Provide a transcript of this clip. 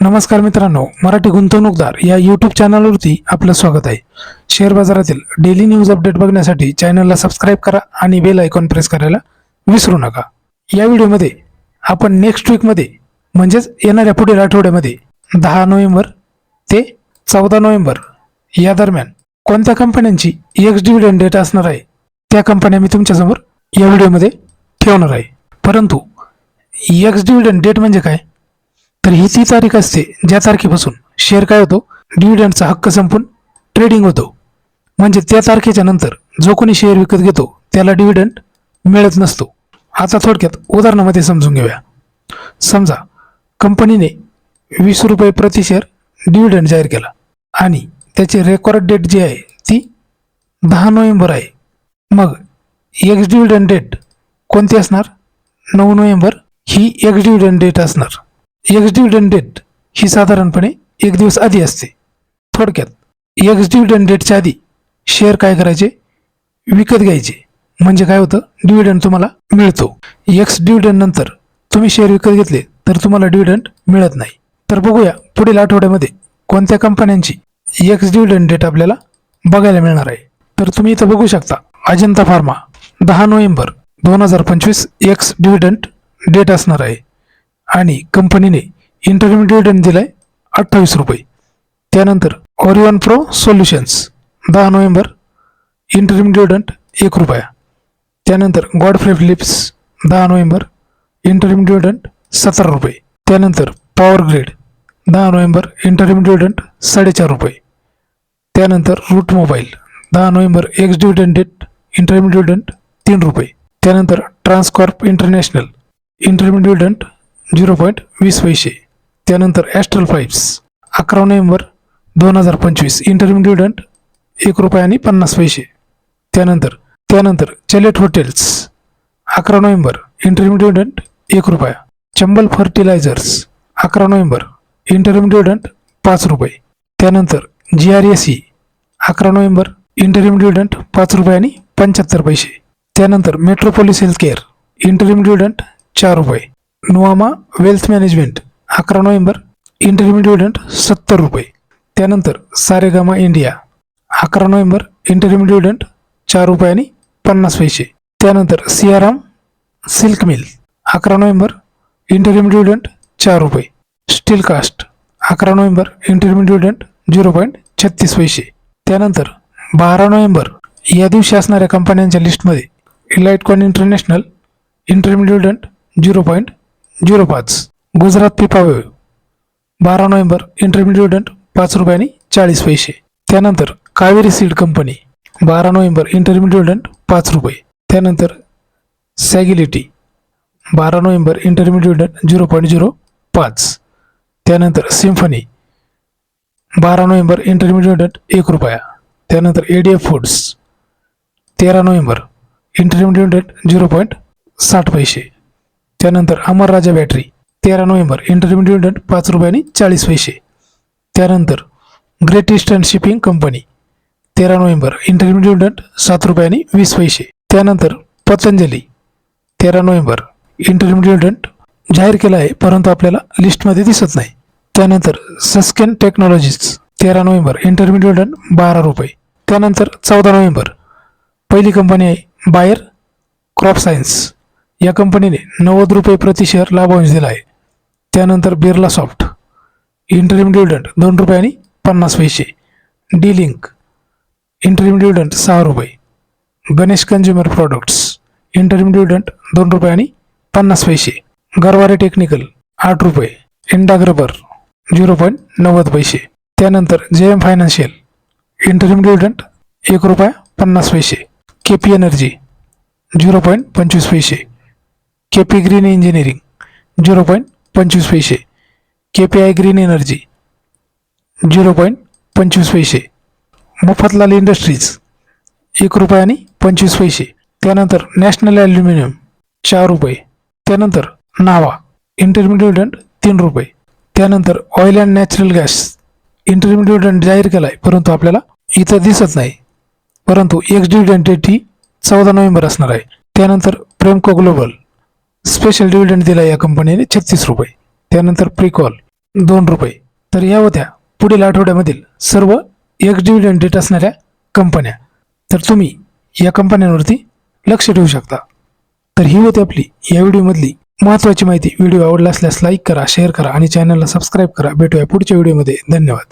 नमस्कार मित्रांनो मराठी गुंतवणूकदार या यूट्यूब चॅनलवरती आपलं स्वागत आहे. शेअर बाजारातील डेली न्यूज अपडेट बघण्यासाठी चॅनलला सबस्क्राईब करा आणि बेल आयकॉन प्रेस करायला विसरू नका. या व्हिडिओमध्ये आपण नेक्स्ट वीकमध्ये म्हणजेच येणाऱ्या पुढील आठवड्यामध्ये दहा नोव्हेंबर ते चौदा नोव्हेंबर या दरम्यान कोणत्या कंपन्यांची एक्स डिव्हिडंड डेट असणार आहे त्या कंपन्या मी तुमच्यासमोर या व्हिडिओमध्ये ठेवणार आहे. परंतु एक्स डिव्हिडंड डेट म्हणजे काय? तर ही ती तारीख असते ज्या तारखेपासून शेअर काय होतो? डिव्हिडंडचा हक्क संपून ट्रेडिंग होतो. म्हणजे त्या तारखेच्या नंतर जो कोणी शेअर विकत घेतो त्याला डिव्हिडंड मिळत नसतो. आता थोडक्यात उदाहरणामध्ये समजून घेऊया. समजा कंपनीने वीस रुपये प्रति शेअर डिव्हिडंड जाहीर केला. आणि त्याची रेकॉर्ड डेट जी आहे ती दहा नोव्हेंबर आहे. मग एक्स डिव्हिडंड डेट कोणती असणार? नऊ नोव्हेंबर ही एक्स डिव्हिडंड डेट असणार. एक्स डिव्हिडंड डेट ही साधारणपणे एक दिवस आधी असते. थोडक्यात एक्स डिव्हिडंड डेटच्या आधी शेअर काय करायचे? विकत घ्यायचे. म्हणजे काय होतं? डिव्हिडंड तुम्हाला मिळतो. एक्स डिव्हिडंड नंतर तुम्ही शेअर विकत घेतले तर तुम्हाला डिव्हिडंड मिळत नाही. तर बघूया पुढील आठवड्यामध्ये कोणत्या कंपन्यांची एक्स डिव्हिडंड डेट आपल्याला बघायला मिळणार आहे. तर तुम्ही इथं बघू शकता अजंता फार्मा दहा नोव्हेंबर दोन हजार पंचवीस एक्स डिव्हिडंड डेट असणार आहे. आणि कंपनीने इंटरमिडिएट दिलाय अठ्ठावीस रुपये. त्यानंतर ओरिओन प्रो सोल्युशन्स दहा नोव्हेंबर इंटरव्ह्यू एक रुपया. त्यानंतर गॉडफ्रे फिलिप्स दहा नोव्हेंबर इंटरव्ह्यू सतरा रुपये. त्यानंतर पॉवर ग्रेड दहा नोव्हेंबर इंटरव्ह्यू साडेचार रुपये. त्यानंतर रूट मोबाईल दहा नोव्हेंबर एक्स डिव्हिडंड डेट तीन रुपये. त्यानंतर Transcorp international interview zero point वीस पैसे. त्यानंतर ॲस्ट्रल फाईप्स अकरा नोव्हेंबर दोन हजार पंचवीस इंटरव्ह्यू डिव्हिडंड एक रुपये आणि पन्नास पैसे. त्यानंतर त्यानंतर चलेट हॉटेल्स अकरा नोव्हेंबर इंटरव्ह्यू डिव्हिडंड एक रुपया. चंबल फर्टिलायझर्स अकरा नोव्हेंबर इंटरव्ह्यू डिव्हिडंड पाच रुपये. त्यानंतर जी आर एस ई अकरा नोव्हेंबर इंटरव्ह्यू डिव्हिडंड पाच रुपये आणि पंच्याहत्तर पैसे. त्यानंतर मेट्रोपोलिस हेल्थ केअर इंटरव्ह्यू चार रुपये. नुआमा वेल्थ मॅनेजमेंट अकरा नोव्हेंबर इंटरव्ह्यू डिव्हिडंड सत्तर रुपये. त्यानंतर सारेगामा इंडिया अकरा नोव्हेंबर इंटरव्ह्यू डिव्हिडंड चार रुपये आणि पन्नास पैसे. त्यानंतर सियाराम सिल्क मिल अकरा नोव्हेंबर इंटरव्ह्यू डिव्हिडंड चार रुपये. स्टील कास्ट अकरा November interview dividend zero point छत्तीस पैसे. त्यानंतर बारा नोव्हेंबर या दिवशी असणाऱ्या कंपन्यांच्या लिस्टमध्ये Elitecon international interview dividend zero point zero पाच. गुजरात पिपावे बारा नोव्हेंबर इंटरव्ह्यू पाच रुपये चाळीस पैसे. त्यानंतर कावेरी सीड कंपनी बारा नोव्हेंबर इंटरव्ह्यू पाच रुपये. त्यानंतर सॅगिलिटी बारा November interview zero point zero पाच. त्यानंतर सिम्फनी बारा नोव्हेंबर इंटरव्ह्यू एक रुपया. त्यानंतर ए डी एफ फूड्स तेरा नोव्हेंबर इंटरव्ह्यू झिरो पॉईंट साठ पैसे. त्यानंतर अमर राजा बॅटरी तेरा नोव्हेंबर इंटरव्ह्यू पाच रुपयाने चाळीस पैसे. त्यानंतर ग्रेट ईस्टर्न शिपिंग कंपनी तेरा नोव्हेंबर इंटरव्ह्यू सात रुपयाने वीस पैसे. त्यानंतर पतंजली तेरा नोव्हेंबर इंटरव्ह्यू जाहीर केला आहे परंतु आपल्याला लिस्टमध्ये दिसत नाही. त्यानंतर सस्केन टेक्नॉलॉजीज तेरा नोव्हेंबर इंटरव्ह्यू बारा रुपये. त्यानंतर चौदा नोव्हेंबर पहिली कंपनी आहे बायर क्रॉप सायन्स या कंपनीने नव्वद रुपये प्रति शेअर लाभांश दिला आहे. त्यानंतर बिर्ला सॉफ्ट इंटरिम डिव्हिडंड दोन रुपये आणि पन्नास पैसे डी लिंक इंटरिम डिव्हिडंड सहा रुपये Ganesh consumer products interim dividend दोन रुपये आणि पन्नास पैसे गरवारे टेक्निकल आठ रुपये इंडाग्रबर झिरो पॉईंट नव्वद पैसे. त्यानंतर जे एम फायनान्शियल इंटरिम डिव्हिडंड एक रुपया पन्नास पैसे K P energy zero point पंचवीस पैसे K P green engineering zero point पंचवीस पैसे. K P I green energy zero point पंचवीस पैसे. मफतलाल इंडस्ट्रीज एक रुपये आणि पंचवीस पैसे. त्यानंतर नॅशनल ॲल्युमिनियम चार रुपये. त्यानंतर नावा इंटरव्ह्यू तीन रुपये. त्यानंतर oil and natural gas interview जाहीर केला आहे परंतु आपल्याला इथं दिसत नाही. परंतु एक्स डिव्हिडंड ही चौदा नोव्हेंबर असणार आहे. त्यानंतर प्रेमको ग्लोबल स्पेशल डिव्हिडंड दिला या कंपनीने छत्तीस रुपये. त्यानंतर प्रिकॉल दोन रुपये. तर या होत्या. पुढील आठवड्यामधील सर्व एक्स डिव्हिडंड डेट असणाऱ्या कंपन्या तर तुम्ही या कंपन्यांवरती लक्ष ठेवू शकता. तर ही होती आपली या व्हिडिओमधली महत्त्वाची माहिती. व्हिडिओ आवडला असल्यास लाईक करा शेअर करा आणि चॅनलला सबस्क्राईब करा. भेटूया पुढच्या व्हिडिओमध्ये. धन्यवाद.